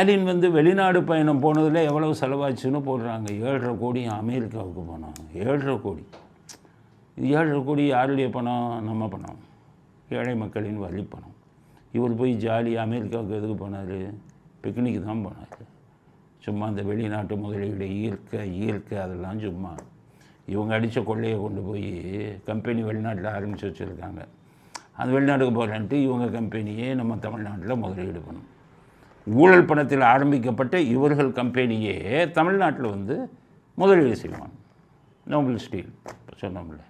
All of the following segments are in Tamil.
ஸ்டாலின் வந்து வெளிநாடு பயணம் போனதில் எவ்வளவு செலவாச்சுன்னு போடுறாங்க. ஏழரை கோடி அமெரிக்காவுக்கு போனாங்க ஏழரை கோடி. ஏழரை கோடி யாருடைய பணம்? நம்ம பணம். ஏழை மக்களின் வரி பணம். இவர் போய் ஜாலி அமெரிக்காவுக்கு எதுக்கு போனார்? பிக்னிக் தான் போனார். சும்மா அந்த வெளிநாட்டு முதலீடு ஈர்க்க ஈர்க்க அதெல்லாம் சும்மா. இவங்க அடித்த கொள்ளையை கொண்டு போய் கம்பெனி வெளிநாட்டில் ஆரம்பித்து வச்சுருக்காங்க. அந்த வெளிநாட்டுக்கு போகிறேன்ட்டு இவங்க கம்பெனியே நம்ம தமிழ்நாட்டில் முதலீடு பண்ணும். ஊழல் பணத்தில் ஆரம்பிக்கப்பட்ட இவர்கள் கம்பெனியே தமிழ்நாட்டில் வந்து முதலீடு செய்வாங்க. நோபல் ஸ்டீல் இப்போ சொன்னோம்ல.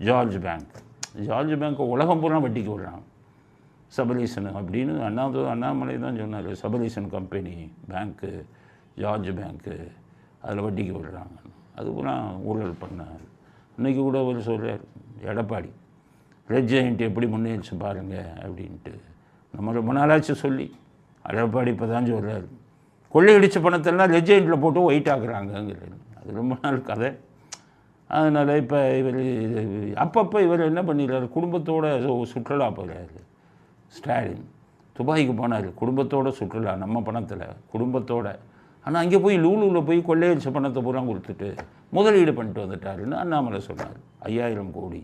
ஜார்ஜ் பேங்க் ஜார்ஜ் பேங்க் உலகம் பூரா வட்டிக்கு விடுறாங்க. சபலீசன் அப்படின்னு அண்ணாது அண்ணாமலை தான் சொன்னார். சபலீசன் கம்பெனி பேங்க்கு ஜார்ஜ் பேங்க்கு அதில் வட்டிக்கு விடுறாங்க. அது பூரா ஊழல் பண்ணார் இன்றைக்கி கூட அவர் சொல்கிறார் எடப்பாடி ரெட் ஜெயண்ட் எப்படி முன்னேறிச்சு பாருங்கள் அப்படின்ட்டு. நம்ம ரொம்ப நாளாச்சு சொல்லி. எடப்பாடி இப்போ தான் சொல்கிறார் கொள்ளையடிச்ச பணத்தெல்லாம் லெஜெண்டில் போட்டு ஒயிட் ஆகுறாங்கங்கிறது அது ரொம்ப நாள் கதை. அதனால் இப்போ இவர் அப்பப்போ இவர் என்ன பண்ணிடுறாரு? குடும்பத்தோட சுற்றுலா போகிறாரு ஸ்டாலின். துபாய்க்கு போனார். குடும்பத்தோட சுற்றுலா நம்ம பணத்தில் குடும்பத்தோட. ஆனால் அங்கே போய் லூலூவில் போய் கொள்ளையடிச்ச பணத்தை பூரா கொடுத்துட்டு முதலீடு பண்ணிட்டு வந்துட்டாருன்னு அண்ணாமலை சொன்னார். ஐயாயிரம் கோடி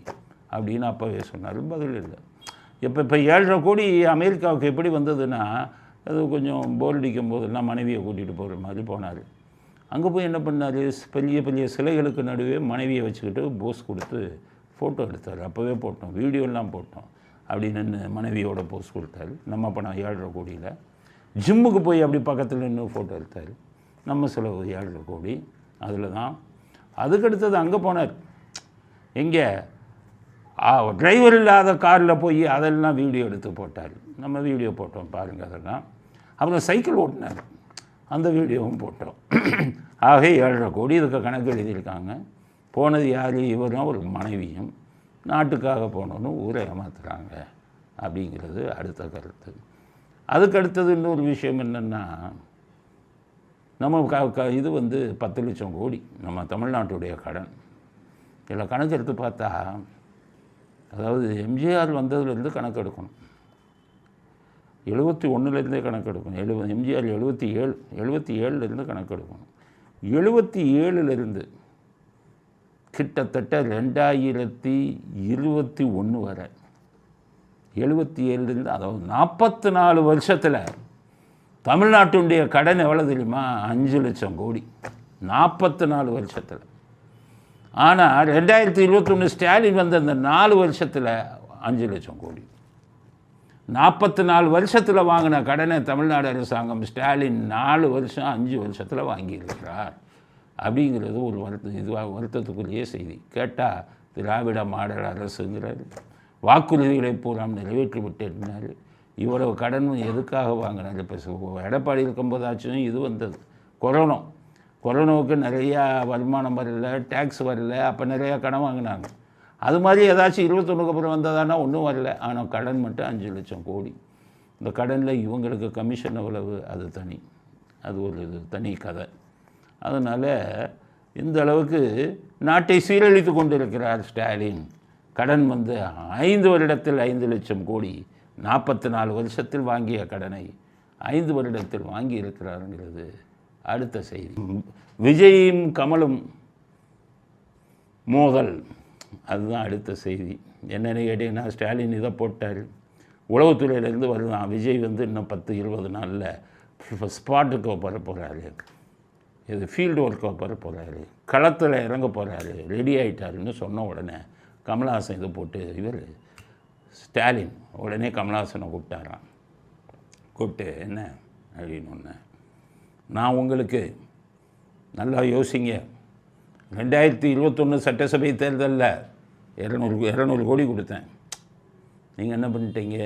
அப்படின்னு அப்போவே சொன்னார். பதில் இல்லை. இப்போ இப்போ ஏழரை கோடி அமெரிக்காவுக்கு எப்படி வந்ததுன்னா அது கொஞ்சம் போர் அடிக்கும் போதெல்லாம் மனைவியை கூட்டிகிட்டு போகிற மாதிரி போனார். அங்கே போய் என்ன பண்ணார்? பெரிய பெரிய சிலைகளுக்கு நடுவே மனைவியை வச்சுக்கிட்டு போஸ் கொடுத்து ஃபோட்டோ எடுத்தார். அப்போவே போட்டோம். வீடியோலாம் போட்டோம். அப்படின்னு மனைவியோட போஸ் கொடுத்தாரு. நம்ம பணம் ஏழரை கோடியில். ஜிம்முக்கு போய் அப்படி பக்கத்தில் நின்று ஃபோட்டோ எடுத்தார். நம்ம செலவு ஏழரை கோடி. அதில் தான். அதுக்கடுத்தது அங்கே போனார். எங்கே? டிரைவர் இல்லாத காரில் போய் அதெல்லாம் வீடியோ எடுத்து போட்டார். நம்ம வீடியோ போட்டோம் பாருங்கள் அதெல்லாம். அவங்க சைக்கிள் ஓட்டினார் அந்த வீடியோவும் போட்டோம். ஆக ஏழரை கோடி இதுக்கு கணக்கு எழுதியிருக்காங்க. போனது யார்? இவரும் ஒரு மனைவியும். நாட்டுக்காக போனோன்னு ஊரை ஏமாத்துறாங்க. அப்படிங்கிறது அடுத்த கருத்து. அதுக்கு அடுத்தது இன்னொரு விஷயம் என்னென்னா நம்ம க க இது வந்து பத்து லட்சம் கோடி. நம்ம தமிழ்நாட்டுடைய கடன். இதில் கணக்கு எடுத்து பார்த்தா அதாவது எம்ஜிஆர் வந்ததுலேருந்து கணக்கு எடுக்கணும் எழுபத்தி ஒன்றுலேருந்தே கணக்கெடுக்கணும். எழுபது எம்ஜிஆர் எழுபத்தி ஏழு எழுபத்தி ஏழுலேருந்து கணக்கெடுக்கணும். எழுபத்தி ஏழுலேருந்து கிட்டத்தட்ட ரெண்டாயிரத்தி இருபத்தி ஒன்று வரை. எழுபத்தி ஏழுலேருந்து அதாவது நாற்பத்தி நாலு வருஷத்தில் தமிழ்நாட்டுடைய கடன் எவ்வளோ தெரியுமா? அஞ்சு லட்சம் கோடி. நாற்பத்தி நாலு வருஷத்தில். ஆனால் ரெண்டாயிரத்தி இருபத்தொன்று ஸ்டாலின் வந்த அந்த நாலு வருஷத்தில் அஞ்சு லட்சம் கோடி. நாற்பத்தி நாலு வருஷத்தில் வாங்கின கடனை தமிழ்நாடு அரசாங்கம் ஸ்டாலின் நாலு வருஷம் அஞ்சு வருஷத்தில் வாங்கியிருக்கிறார். அப்படிங்கிறது ஒரு வருத்த இதுவாக வருத்தத்துக்குரிய செய்தி. கேட்டால் திராவிட மாடல் அரசுங்கிறார். வாக்குறுதிகளை பூராம் நிறைவேற்றி விட்டேன்னாரு இவ்வளவு கடன் எதுக்காக வாங்கினார்? இப்போ எடப்பாடி இருக்கும்போதாச்சும் இது வந்தது. கொரோனா. கொரோனாவுக்கு நிறையா வருமானம் வரல டேக்ஸ் வரல அப்போ நிறையா கடன் வாங்கினாங்க. அது மாதிரி ஏதாச்சும் இருபத்தொன்றுக்கு அப்புறம் வந்ததானா ஒன்றும் வரல. ஆனால் கடன் மட்டும் அஞ்சு லட்சம் கோடி. இந்த கடனில் இவங்களுக்கு கமிஷன் எவ்வளவு? அது தனி. அது ஒரு இது தனி கதை. அதனால் இந்த அளவுக்கு நாட்டை சீரழித்து கொண்டிருக்கிறார் ஸ்டாலின். கடன் வந்து ஐந்து வருடத்தில் ஐந்து லட்சம் கோடி. நாற்பத்தி நாலு வருஷத்தில் வாங்கிய கடனை ஐந்து வருடத்தில் வாங்கி இருக்கிறாருங்கிறது அடுத்த செய்தி. விஜயும் கமலும் மோதல். அதுதான் அடுத்த செய்தி. என்னென்னு கேட்டிங்கன்னா ஸ்டாலின் இதை போட்டார். உளவுத்துறையிலேருந்து வருதான். விஜய் வந்து இன்னும் பத்து இருபது நாளில் ஸ்பாட்டுக்கு வர போகிறாரு இது ஃபீல்டு ஒர்க்கு வர போகிறாரு களத்தில் இறங்க போகிறாரு ரெடி ஆகிட்டாருன்னு சொன்ன உடனே கமலஹாசன் இதை போட்டு இவர் ஸ்டாலின் உடனே கமல்ஹாசனை கூப்பிட்டாராம். கூப்பிட்டு என்ன அப்படின்னு ஒன்று நான் உங்களுக்கு நல்லா யோசிங்க. ரெண்டாயிரத்தி இருபத்தொன்று சட்டசபை தேர்தலில் இரநூறு இரநூறு கோடி கொடுத்தேன். நீங்கள் என்ன பண்ணிட்டீங்க?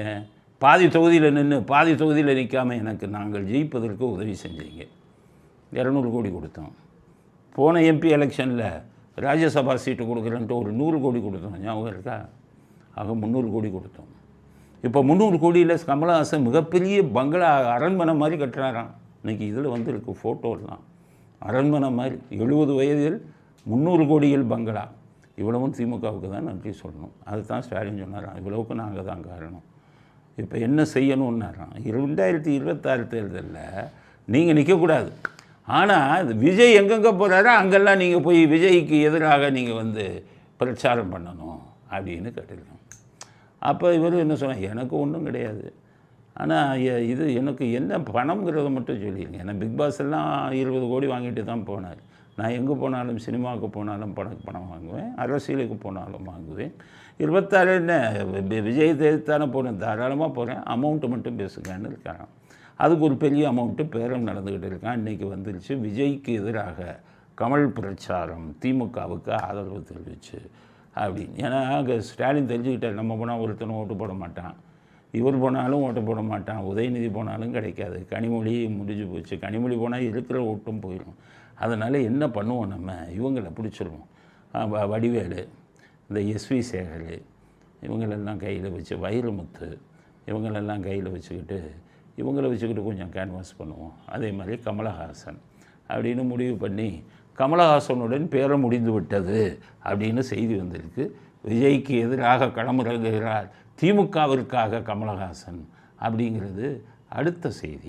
பாதி தொகுதியில் நின்று பாதி தொகுதியில் நிற்காமல் எனக்கு நாங்கள் ஜெயிப்பதற்கு உதவி செஞ்சீங்க. இரநூறு கோடி கொடுத்தோம். போன எம்பி எலெக்ஷனில் ராஜ்யசபா சீட்டு கொடுக்குறேன்ட்டு ஒரு நூறு கோடி கொடுத்தோம். ஞாபகம் இருக்கா? ஆக முந்நூறு கோடி கொடுத்தோம். இப்போ முந்நூறு கோடியில் கமலஹாசன் மிகப்பெரிய பங்களா அரண்மனை மாதிரி கட்டுறாராம். இன்றைக்கி இதில் வந்து ஃபோட்டோ ஃபோட்டோலாம் அரண்மனை மாதிரி எழுபது வயதில் முந்நூறு கோடியில் பங்களா. இவ்வளவும் திமுகவுக்கு தான் நன்றி சொல்லணும். அதுதான் ஸ்டாலின் சொன்னாராம். இவ்வளவுக்கு நாங்கள் தான் காரணம். இப்போ என்ன செய்யணும்னாராம்? ரெண்டாயிரத்தி இருபத்தாறு தேர்தலில் நீங்கள் நிற்கக்கூடாது ஆனால் விஜய் எங்கெங்கே போகிறாரோ அங்கெல்லாம் நீங்கள் போய் விஜய்க்கு எதிராக நீங்கள் வந்து பிரச்சாரம் பண்ணணும் அப்படின்னு கேட்டிருக்கோம். அப்போ இவர் என்ன சொன்னார் எனக்கு ஒன்றும் கிடையாது. ஆனால் இது எனக்கு என்ன பணங்கிறத மட்டும் சொல்லிடுங்க ஏன்னா பிக் பாஸ் எல்லாம் இருபது கோடி வாங்கிட்டு தான் போனார். நான் எங்கே போனாலும் சினிமாவுக்கு போனாலும் பணக்கு பணம் வாங்குவேன். அரசியலுக்கு போனாலும் வாங்குவேன். இருபத்தாறு என்ன வி- விஜய் தேர்த்தானே போனேன் தாராளமாக போகிறேன் அமௌண்ட்டு மட்டும் பேசுங்கன்னு இருக்காங்க அதுக்கு ஒரு பெரிய அமௌண்ட்டு பேரம் நடந்துக்கிட்டு இருக்கான். இன்றைக்கி வந்துருச்சு. விஜய்க்கு எதிராக கமல் பிரச்சாரம் திமுகவுக்கு ஆதரவு தெரிவிச்சு அப்படின்னு. ஏன்னா அங்கே ஸ்டாலின் தெரிஞ்சுக்கிட்டார். நம்ம போனால் ஒருத்தனும் ஓட்டு போட மாட்டான். இவர் போனாலும் ஓட்டு போட மாட்டான். உதயநிதி போனாலும் கிடைக்காது. கனிமொழி முடிஞ்சு போச்சு. கனிமொழி போனால் இருக்கிற ஓட்டும் போயிடும் அதனால் என்ன பண்ணுவோம் நம்ம? இவங்களை பிடிச்சிருவோம். வ- வடிவேலு இந்த எஸ்வி சேகர் இவங்களெல்லாம் கையில் வச்சு வைரமுத்து இவங்களெல்லாம் கையில் வச்சுக்கிட்டு இவங்கள வச்சுக்கிட்டு கொஞ்சம் கேன்வாஸ் பண்ணுவோம். அதே மாதிரி கமலஹாசன் அப்படின்னு முடிவு பண்ணி கமலஹாசனுடன் பேரம் முடிந்து விட்டது அப்படின்னு செய்தி வந்திருக்கு. விஜய்க்கு எதிராக களமிறங்குகிறார் திமுகவிற்காக கமலஹாசன் அப்படிங்கிறது அடுத்த செய்தி.